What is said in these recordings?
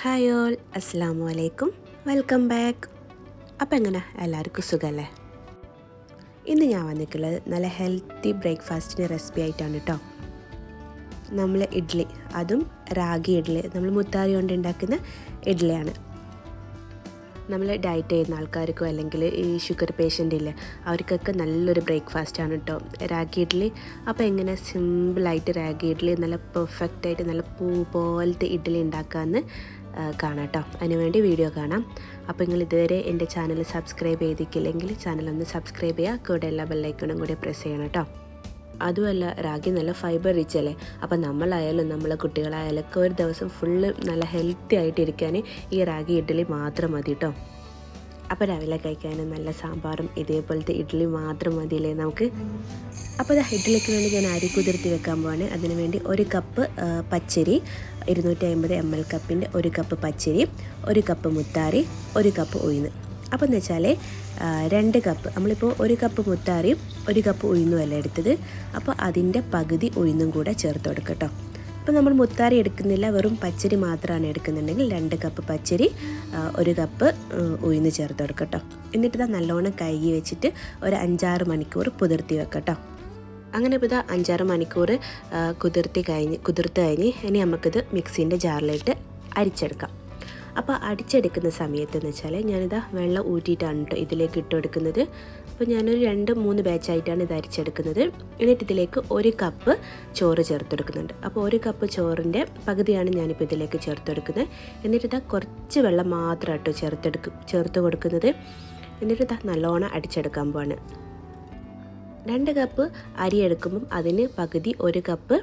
Hi all അസ്സാം വലൈക്കും welcome back അപ്പം എങ്ങനെ? എല്ലാവർക്കും സുഖമല്ലേ ഇന്ന് ഞാൻ വന്നിട്ടുള്ളത് നല്ല ഹെൽത്തി ബ്രേക്ക്ഫാസ്റ്റിന് റെസിപ്പി ആയിട്ടാണ് കേട്ടോ നമ്മൾ ഇഡ്ഡലി അതും റാഗി ഇഡ്ഡലി നമ്മൾ മുത്താറി കൊണ്ട് ഉണ്ടാക്കുന്ന ഇഡ്ഡലിയാണ് നമ്മൾ ഡയറ്റ് ചെയ്യുന്ന ആൾക്കാർക്കോ അല്ലെങ്കിൽ ഈ ഷുഗർ പേഷ്യന്റ് ഇല്ലേ അവർക്കൊക്കെ നല്ലൊരു ബ്രേക്ക്ഫാസ്റ്റ് ആണ് കേട്ടോ റാഗി ഇഡ്ഡലി അപ്പോൾ എങ്ങനെ സിമ്പിളായിട്ട് റാഗി ഇഡ്ഡലി നല്ല പെർഫെക്റ്റായിട്ട് നല്ല പൂ പോലത്തെ ഇഡ്ഡലി ഉണ്ടാക്കാമെന്ന് കാണാം കേട്ടോ അതിനുവേണ്ടി വീഡിയോ കാണാം. അപ്പോൾ നിങ്ങൾ ഇതുവരെ എന്റെ ചാനൽ സബ്സ്ക്രൈബ് ചെയ്തിട്ടില്ലെങ്കിൽ ചാനൽ ഒന്ന് സബ്സ്ക്രൈബ് ചെയ്യുക. കൂടെ എല്ലാ ബെല്ലൈക്കണും കൂടി പ്രസ് ചെയ്യണം കേട്ടോ അതുമല്ല റാഗി നല്ല ഫൈബർ റിച്ച് അല്ലേ? അപ്പം നമ്മളായാലും നമ്മളെ കുട്ടികളായാലും ഒക്കെ ഒരു ദിവസം ഫുള്ള് നല്ല ഹെൽത്തി ആയിട്ടിരിക്കാൻ ഈ റാഗി ഇഡ്ഡലി മാത്രം മതി കേട്ടോ അപ്പോൾ രാവിലെ കഴിക്കാനും നല്ല സാമ്പാറും ഇതേപോലത്തെ ഇഡ്ഡലി മാത്രം മതിയല്ലേ നമുക്ക്? അപ്പോൾ അത് ഇഡ്ഡലിക്ക് വേണ്ടി ഞാൻ അരി കുതിർത്തി വെക്കാൻ പോവാണ്. അതിന് വേണ്ടി ഒരു കപ്പ് പച്ചരി ഇരുന്നൂറ്റി അമ്പത് എം എൽ കപ്പിന്റെ ഒരു കപ്പ് പച്ചരി ഒരു കപ്പ് മുത്താറി ഒരു കപ്പ് ഉഴുന്ന്. അപ്പോൾ എന്ന് വെച്ചാൽ രണ്ട് കപ്പ് നമ്മളിപ്പോൾ ഒരു കപ്പ് മുത്താറിയും ഒരു കപ്പ് ഉഴുന്നുമല്ല എടുത്തത്? അപ്പോൾ അതിന്റെ പകുതി ഉഴുന്നും കൂടെ ചേർത്ത് കൊടുക്കട്ടോ അപ്പോൾ നമ്മൾ മുത്താറി എടുക്കുന്നില്ല വെറും പച്ചരി മാത്രമാണ് എടുക്കുന്നുണ്ടെങ്കിൽ രണ്ട് കപ്പ് പച്ചരി ഒരു കപ്പ് ഉഴുന്ന് ചേർത്ത് കൊടുക്കട്ടോ എന്നിട്ട് ഇതാ നല്ലോണം കഴുകി വെച്ചിട്ട് ഒരു അഞ്ചാറ് മണിക്കൂർ പുതിർത്തി വെക്കട്ടോ അങ്ങനെ ഇപ്പോൾ ഇതാ അഞ്ചാറ് മണിക്കൂർ കുതിർത്തി കഴിഞ്ഞ് കുതിർത്ത് കഴിഞ്ഞ് ഇനി നമുക്കിത് മിക്സീന്റെ ജാറിലിട്ട് അരിച്ചെടുക്കാം. അപ്പോൾ അടിച്ചെടുക്കുന്ന സമയത്ത് എന്ന് വെച്ചാൽ ഞാനിതാ വെള്ളം ഊറ്റിയിട്ടാണ് കേട്ടോ ഇതിലേക്ക് ഇട്ടെടുക്കുന്നത് അപ്പോൾ ഞാനൊരു രണ്ട് മൂന്ന് ബാച്ചായിട്ടാണ് ഇത് അരിച്ചെടുക്കുന്നത്. എന്നിട്ട് ഇതിലേക്ക് ഒരു കപ്പ് ചോറ് ചേർത്തെടുക്കുന്നുണ്ട്. അപ്പോൾ ഒരു കപ്പ് ചോറിന്റെ പകുതിയാണ് ഞാനിപ്പോൾ ഇതിലേക്ക് ചേർത്തെടുക്കുന്നത്. എന്നിട്ട് ഇതാ കുറച്ച് വെള്ളം മാത്രം കേട്ടോ ചേർത്തെടുക്കും ചേർത്ത് കൊടുക്കുന്നത്. എന്നിട്ട് ഇതാ നല്ലോണം അടിച്ചെടുക്കാൻ പോവാണ്. രണ്ട് കപ്പ് അരി എടുക്കുമ്പം അതിന് പകുതി ഒരു കപ്പ്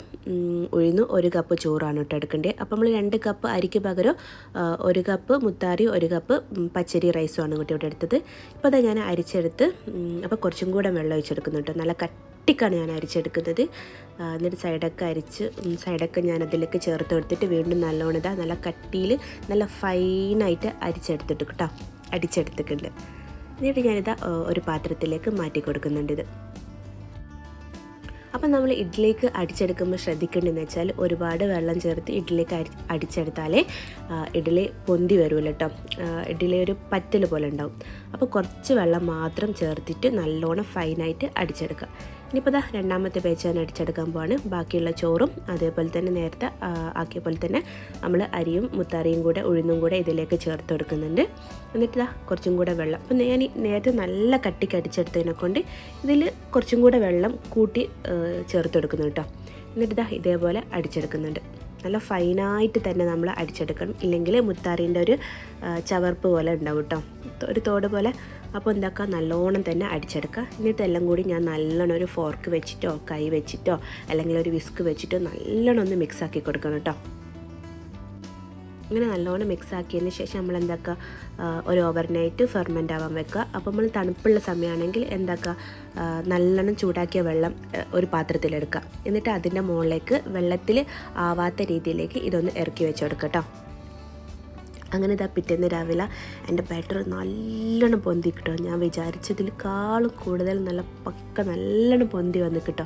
ഉഴുന്ന് ഒരു കപ്പ് ചോറാണ് കേട്ടോ എടുക്കേണ്ടത് അപ്പോൾ നമ്മൾ രണ്ട് കപ്പ് അരിക്ക് പകരം ഒരു കപ്പ് മുത്താറി ഒരു കപ്പ് പച്ചരി റൈസുമാണ് കേട്ടോ ഇവിടെ എടുത്തത്. ഇപ്പോൾ അതാ ഞാൻ അരിച്ചെടുത്ത് അപ്പോൾ കുറച്ചും കൂടെ വെള്ളം ഒഴിച്ചെടുക്കുന്നു കേട്ടോ. നല്ല കട്ടിക്കാണ് ഞാൻ അരിച്ചെടുക്കുന്നത്. എന്നിട്ട് സൈഡൊക്കെ അരിച്ച് സൈഡൊക്കെ ഞാൻ അതിലേക്ക് ചേർത്ത് കൊടുത്തിട്ട് വീണ്ടും നല്ലോണം ഇതാ നല്ല കട്ടിയിൽ നല്ല ഫൈനായിട്ട് അരിച്ചെടുത്തിട്ട് കേട്ടോ. അടിച്ചെടുത്തിട്ടുണ്ട്. എന്നിട്ട് ഞാനിതാ ഒരു പാത്രത്തിലേക്ക് മാറ്റി കൊടുക്കുന്നുണ്ട് ഇത്. അപ്പം നമ്മൾ ഇഡ്ഡലിക്ക് അടിച്ചെടുക്കുമ്പോൾ ശ്രദ്ധിക്കേണ്ടതെന്ന് വെച്ചാൽ ഒരുപാട് വെള്ളം ചേർത്ത് ഇഡ്ഡലിക്ക് അരി അടിച്ചെടുത്താലേ ഇഡ്ഡലി പൊന്തി വരുമല്ലോ കേട്ടോ. ഇഡ്ഡലി ഒരു പറ്റൽ പോലെ ഉണ്ടാവും. അപ്പോൾ കുറച്ച് വെള്ളം മാത്രം ചേർത്തിട്ട് നല്ലോണം ഫൈനായിട്ട് അടിച്ചെടുക്കുക. ഇനിയിപ്പോൾ ഇതാ രണ്ടാമത്തെ പേജ് ഞാൻ അടിച്ചെടുക്കാൻ പോവാണ്. ബാക്കിയുള്ള ചോറും അതേപോലെ തന്നെ നേരത്തെ ആക്കിയ പോലെ തന്നെ നമ്മൾ അരിയും മുത്താറിയും കൂടെ ഉഴുന്നും കൂടെ ഇതിലേക്ക് ചേർത്ത് കൊടുക്കുന്നുണ്ട്. എന്നിട്ട് ഇതാ കുറച്ചും കൂടെ വെള്ളം. അപ്പം ഞാൻ നേരത്തെ നല്ല കട്ടിക്ക് അടിച്ചെടുത്തതിനെ കൊണ്ട് ഇതിൽ കുറച്ചും കൂടെ വെള്ളം കൂട്ടി ചേർത്ത് കൊടുക്കുന്നു കേട്ടോ എന്നിട്ട് ഇതാ ഇതേപോലെ അടിച്ചെടുക്കുന്നുണ്ട്. നല്ല ഫൈനായിട്ട് തന്നെ നമ്മൾ അടിച്ചെടുക്കണം. ഇല്ലെങ്കിൽ മുത്താറിന്റെ ഒരു ചവർപ്പ് പോലെ ഉണ്ടാവും കേട്ടോ ഒരു തോട് പോലെ അപ്പോൾ എന്താക്കുക നല്ലോണം തന്നെ അടിച്ചെടുക്കുക. എന്നിട്ട് എല്ലാം കൂടി ഞാൻ നല്ലോണം ഒരു ഫോർക്ക് വെച്ചിട്ടോ കൈ വെച്ചിട്ടോ അല്ലെങ്കിൽ ഒരു വിസ്ക് വെച്ചിട്ടോ നല്ലോണം ഒന്ന് മിക്സ് ആക്കി കൊടുക്കണം കേട്ടോ. ഇങ്ങനെ നല്ലോണം മിക്സ് ആക്കിയതിന് ശേഷം നമ്മൾ എന്താക്കുക? ഒരു ഓവർനൈറ്റ് ഫെർമെന്റ് ആവാൻ വെക്കുക. അപ്പോൾ നമ്മൾ തണുപ്പുള്ള സമയമാണെങ്കിൽ എന്താക്കുക? നല്ലോണം ചൂടാക്കിയ വെള്ളം ഒരു പാത്രത്തിലെടുക്കുക എന്നിട്ട് അതിന്റെ മുകളിലേക്ക് വെള്ളത്തിൽ ആവാത്ത രീതിയിലേക്ക് ഇതൊന്ന് ഇറക്കി വെച്ച് കേട്ടോ. അങ്ങനെ ഇതാ പിറ്റേന്ന് രാവിലെ എന്റെ ബാറ്റർ നല്ലോണം പൊന്തി കിട്ടോ. ഞാൻ വിചാരിച്ചതിലേക്കാളും കൂടുതൽ നല്ല പക്ക നല്ലോണം പൊന്തി വന്ന് കിട്ടോ.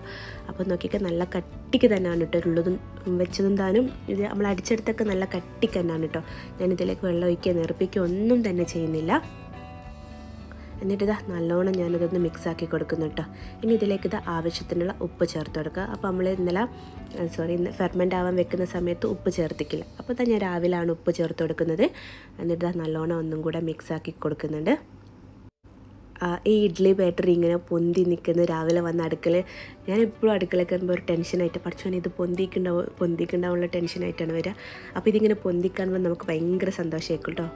അപ്പോൾ നോക്കിയൊക്കെ നല്ല കട്ടിക്ക് തന്നെയാണ് കേട്ടോ. ഉള്ളതും വെച്ചതും താനും ഇത് നമ്മൾ അടിച്ചെടുത്തൊക്കെ നല്ല കട്ടിക്ക് തന്നെയാണ് കേട്ടോ. ഞാനിതിലേക്ക് വെള്ളം ഒഴിക്കുക നിറപ്പിക്കുക ഒന്നും തന്നെ ചെയ്യുന്നില്ല. എന്നിട്ട് നല്ലോണം ഞാനിതൊന്ന് മിക്സാക്കി കൊടുക്കുന്നു കേട്ടോ. ഇനി ഇതിലേക്ക് ഇത് ആവശ്യത്തിനുള്ള ഉപ്പ് ചേർത്ത് കൊടുക്കുക. അപ്പോൾ നമ്മൾ ഇന്നലെ സോറി ഇന്ന് ഫെർമെന്റ് ആവാൻ വെക്കുന്ന സമയത്ത് ഉപ്പ് ചേർത്തിക്കില്ല. അപ്പോൾ തന്നെ ഞാൻ രാവിലെയാണ് ഉപ്പ് ചേർത്ത് കൊടുക്കുന്നത്. എന്നിട്ട് ഇതാ നല്ലോണം ഒന്നും കൂടെ മിക്സാക്കി കൊടുക്കുന്നുണ്ട്. ഈ ഇഡ്ഡലി ബാറ്ററി ഇങ്ങനെ പൊന്തി നിൽക്കുന്ന. രാവിലെ വന്ന അടുക്കള ഞാൻ എപ്പോഴും അടുക്കളയിൽ കയറുമ്പോൾ ഒരു ടെൻഷനായിട്ട് പഠിച്ചോനെ ഇത് പൊന്തിക്കുണ്ടാവും പൊന്തിക്കുണ്ടാവുള്ള ടെൻഷനായിട്ടാണ് വരിക. അപ്പോൾ ഇതിങ്ങനെ പൊന്തിക്കാണുമ്പോൾ നമുക്ക് ഭയങ്കര സന്തോഷമായിരിക്കും കേട്ടോ.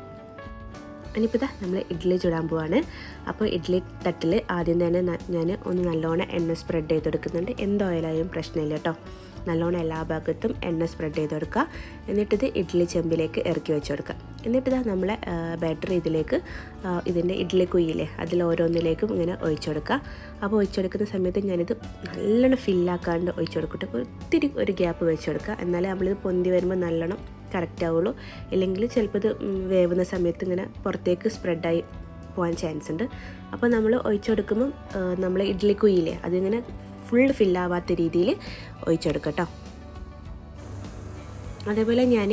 ഇനിയിപ്പോൾ ഇതാ നമ്മൾ ഇഡ്ഡലി ചുടാൻ പോവാണ്. അപ്പോൾ ഇഡ്ഡലി തട്ടിൽ ആദ്യം തന്നെ ഞാൻ ഒന്ന് നല്ലോണം എണ്ണ സ്പ്രെഡ് ചെയ്ത് കൊടുക്കുന്നുണ്ട് എന്ത് ഓയിലായാലും പ്രശ്നമില്ല കേട്ടോ. നല്ലോണം എല്ലാ ഭാഗത്തും എണ്ണ സ്പ്രെഡ് ചെയ്ത് കൊടുക്കുക എന്നിട്ടിത് ഇഡ്ഡലി ചെമ്പിലേക്ക് ഇറക്കി വെച്ച് കൊടുക്കുക എന്നിട്ട് ഇതാ നമ്മളെ ബാറ്ററി ഇതിലേക്ക് ഇതിന്റെ ഇഡ്ഡലി കുയ്യില്ലേ അതിൽ ഓരോന്നിലേക്കും ഇങ്ങനെ ഒഴിച്ചു കൊടുക്കുക അപ്പോൾ ഒഴിച്ചു കൊടുക്കുന്ന സമയത്ത് ഞാനിത് നല്ലോണം ഫില്ലാക്കാണ്ട് ഒഴിച്ചു കൊടുക്കട്ടെ ഒത്തിരി ഒരു ഗ്യാപ്പ് വെച്ച് കൊടുക്കുക എന്നാലേ നമ്മളിത് പൊന്തി വരുമ്പോൾ നല്ലോണം കറക്റ്റ് ആവുള്ളൂ ഇല്ലെങ്കിൽ ചിലപ്പോൾ ഇത് വേവുന്ന സമയത്ത് ഇങ്ങനെ പുറത്തേക്ക് സ്പ്രെഡായി പോകാൻ ചാൻസ് ഉണ്ട്. അപ്പോൾ നമ്മൾ ഒഴിച്ചെടുക്കുമ്പം നമ്മൾ ഇഡ്ഡലി കുയിലേ അതിങ്ങനെ ഫുൾ ഫില്ലാവാത്ത രീതിയിൽ ഒഴിച്ചെടുക്കട്ടോ അതേപോലെ ഞാൻ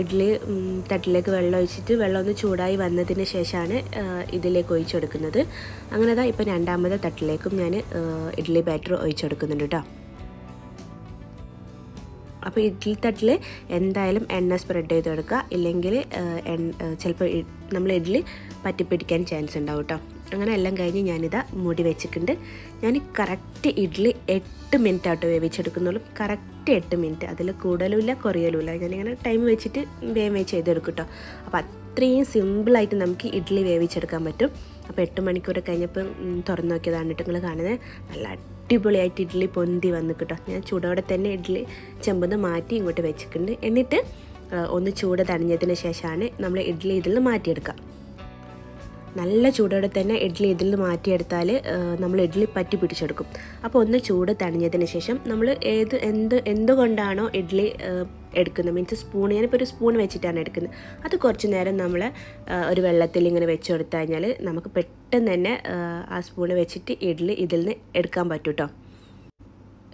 ഇഡ്ഡലി ഉം, തട്ടിലേക്ക് വെള്ളം ഒഴിച്ചിട്ട് വെള്ളം ഒന്ന് ചൂടായി വന്നതിന് ശേഷമാണ് ഇതിലേക്ക് ഒഴിച്ചെടുക്കുന്നത്. അങ്ങനെ ദാ ഇപ്പം രണ്ടാമത്തെ തട്ടിലേക്കും ഞാൻ ഇഡ്ഡലി ബാറ്റർ ഒഴിച്ചെടുക്കുന്നുണ്ട് കേട്ടോ. അപ്പോൾ ഇഡ്ഡലി തട്ടിൽ എന്തായാലും എണ്ണ സ്പ്രെഡ് ചെയ്ത് കൊടുക്കുക ഇല്ലെങ്കിൽ ചിലപ്പോൾ നമ്മൾ ഇഡ്ഡലി പറ്റിപ്പിടിക്കാൻ ചാൻസ് ഉണ്ടാവും കേട്ടോ അങ്ങനെ എല്ലാം കഴിഞ്ഞ് ഞാനിതാ മുടി വെച്ചിട്ടുണ്ട്. ഞാൻ കറക്റ്റ് ഇഡ്ഡലി എട്ട് മിനിറ്റ് ആട്ടോ വേവിച്ചെടുക്കുന്നുള്ളൂ. കറക്റ്റ് എട്ട് മിനിറ്റ് അതിൽ കൂടുതലുമില്ല കുറയലുമില്ല. ഞാനിങ്ങനെ ടൈം വെച്ചിട്ട് വേവ് ചെയ്തെടുക്കും കേട്ടോ അപ്പോൾ അത്രയും സിമ്പിളായിട്ട് നമുക്ക് ഇഡ്ഡലി വേവിച്ചെടുക്കാൻ പറ്റും. അപ്പോൾ എട്ട് മണിക്കൂർ കഴിഞ്ഞപ്പോൾ തുറന്ന് നോക്കിയതാണ് കേട്ടോ നിങ്ങൾ കാണുന്നത്. നല്ല അടിപൊളിയായിട്ട് ഇഡ്ഡലി പൊന്തി വന്ന് കേട്ടോ. ഞാൻ ചൂടോടെ തന്നെ ഇഡ്ഡലി ചെമ്പെന്ന് മാറ്റി ഇങ്ങോട്ട് വെച്ചിട്ടുണ്ട്. എന്നിട്ട് ഒന്ന് ചൂട് തണിഞ്ഞതിന് ശേഷമാണ് നമ്മൾ ഇഡ്ഡലി ഇതിൽ നിന്ന് മാറ്റിയെടുക്കുക. നല്ല ചൂടോടെ തന്നെ ഇഡ്ഡലി ഇതിൽ നിന്ന് മാറ്റിയെടുത്താൽ നമ്മൾ ഇഡ്ഡലി പറ്റി പിടിച്ചെടുക്കും. അപ്പോൾ ഒന്ന് ചൂട് തണിഞ്ഞതിന് ശേഷം നമ്മൾ ഏത് എന്ത് എന്തുകൊണ്ടാണോ ഇഡ്ഡലി എടുക്കുന്നത്. മീൻസ് സ്പൂൺ ഞാനിപ്പോൾ ഒരു സ്പൂൺ വെച്ചിട്ടാണ് എടുക്കുന്നത്. അത് കുറച്ച് നേരം നമ്മൾ ഒരു വെള്ളത്തിൽ ഇങ്ങനെ വെച്ച് കൊടുത്തു കഴിഞ്ഞാൽ നമുക്ക് പെട്ടെന്ന് തന്നെ ആ, സ്പൂൺ വെച്ചിട്ട് ഇഡ്ഡലി ഇതിൽ നിന്ന് എടുക്കാൻ പറ്റും കേട്ടോ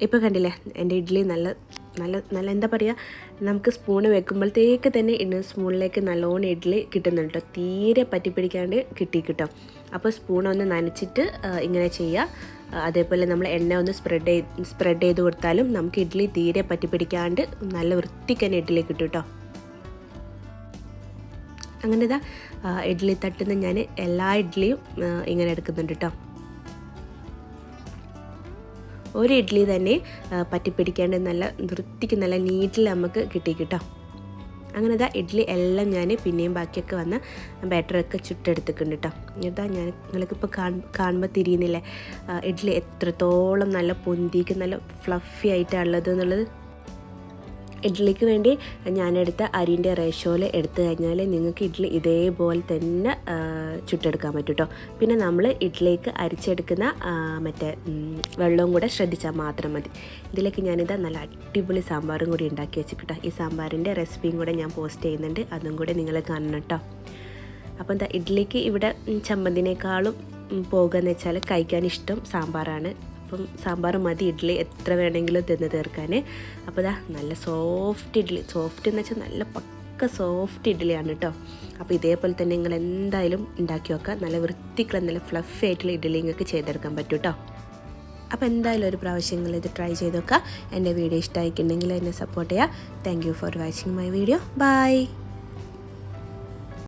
ഇപ്പോൾ കണ്ടില്ലേ എന്റെ ഇഡ്ഡലി നല്ല നല്ല നല്ല എന്താ പറയുക നമുക്ക് സ്പൂണ് വെക്കുമ്പോഴത്തേക്ക് തന്നെ ഇന്ന് സ്പൂണിലേക്ക് നല്ലോണം ഇഡ്ഡലി കിട്ടുന്നുണ്ട് കേട്ടോ തീരെ പറ്റിപ്പിടിക്കാണ്ട് കിട്ടി കിട്ടും അപ്പോൾ സ്പൂൺ ഒന്ന് നനച്ചിട്ട് ഇങ്ങനെ ചെയ്യുക അതേപോലെ നമ്മൾ എണ്ണ ഒന്ന് സ്പ്രെഡ് ചെയ്ത് സ്പ്രെഡ് ചെയ്ത് കൊടുത്താലും നമുക്ക് ഇഡ്ഡലി തീരെ പറ്റിപ്പിടിക്കാണ്ട് നല്ല വൃത്തിക്ക് തന്നെ ഇഡ്ഡലി കിട്ടും കേട്ടോ അങ്ങനെ ഇതാ ഇഡ്ഡലി തട്ടുന്ന ഞാൻ എല്ലാ ഇഡ്ഡലിയും ഇങ്ങനെ എടുക്കുന്നുണ്ട് കേട്ടോ ഒരു ഇഡ്ഡലി തന്നെ പറ്റിപ്പിടിക്കാണ്ട് നല്ല വൃത്തിക്ക് നല്ല നീറ്റിൽ നമുക്ക് കിട്ടി കിട്ടോ അങ്ങനെ ഇതാ ഇഡ്ഡലി എല്ലാം ഞാൻ പിന്നെയും ബാക്കിയൊക്കെ വന്ന് ബാറ്ററൊക്കെ ചുട്ടെടുത്തിട്ടുണ്ട് കേട്ടോ ഇതാ ഞാൻ നിങ്ങൾക്കിപ്പോൾ കാണുമ്പോൾ തിരിയുന്നില്ലേ? ഇഡ്ഡലി എത്രത്തോളം നല്ല പൊന്തിക്ക് നല്ല ഫ്ലഫി ആയിട്ടാണുള്ളത് എന്നുള്ളത്. ഇഡ്ഡലിക്ക് വേണ്ടി ഞാനെടുത്ത അരിന്റെ റേഷ്യോയിൽ എടുത്തു കഴിഞ്ഞാൽ നിങ്ങൾക്ക് ഇഡ്ഡലി ഇതേപോലെ തന്നെ ചുട്ടെടുക്കാൻ പറ്റും കേട്ടോ പിന്നെ നമ്മൾ ഇഡ്ഡലിക്ക് അരിച്ചെടുക്കുന്ന മറ്റേ വെള്ളവും കൂടെ ശ്രദ്ധിച്ചാൽ മാത്രം മതി. ഇതിലേക്ക് ഞാനിതാ നല്ല അടിപൊളി സാമ്പാറും കൂടി ഉണ്ടാക്കി വെച്ചിട്ടോ ഈ സാമ്പാറിന്റെ റെസിപ്പിയും കൂടെ ഞാൻ പോസ്റ്റ് ചെയ്യുന്നുണ്ട്. അതും കൂടെ നിങ്ങൾ കാണണം കേട്ടോ അപ്പോൾ എന്താ ഇഡ്ഡലിക്ക് ഇവിടെ ചമ്മന്തിനേക്കാളും പോകുക പോകുകയെന്ന് വെച്ചാൽ കഴിക്കാൻ ഇഷ്ടം സാമ്പാറാണ്. അപ്പം സാമ്പാർ മതി ഇഡ്ഡലി എത്ര വേണമെങ്കിലും തിന്ന് തീർക്കാൻ. അപ്പോൾ ഇതാ നല്ല സോഫ്റ്റ് ഇഡ്ഡലി സോഫ്റ്റ് എന്ന് വെച്ചാൽ നല്ല പക്ക സോഫ്റ്റ് ഇഡ്ഡലിയാണ് കേട്ടോ. അപ്പോൾ ഇതേപോലെ തന്നെ നിങ്ങൾ എന്തായാലും ഉണ്ടാക്കി വെക്കുക നല്ല വൃത്തിക്കുള്ള നല്ല ഫ്ലഫി ആയിട്ടുള്ള ഇഡ്ഡലി നിങ്ങൾക്ക് ചെയ്തെടുക്കാൻ പറ്റും കേട്ടോ. അപ്പോൾ എന്തായാലും ഒരു പ്രാവശ്യം നിങ്ങൾ ഇത് ട്രൈ ചെയ്ത് നോക്കുക. എന്റെ വീഡിയോ ഇഷ്ടമായിട്ടുണ്ടെങ്കിൽ എന്നെ സപ്പോർട്ട് ചെയ്യുക. Thank you for watching my video bye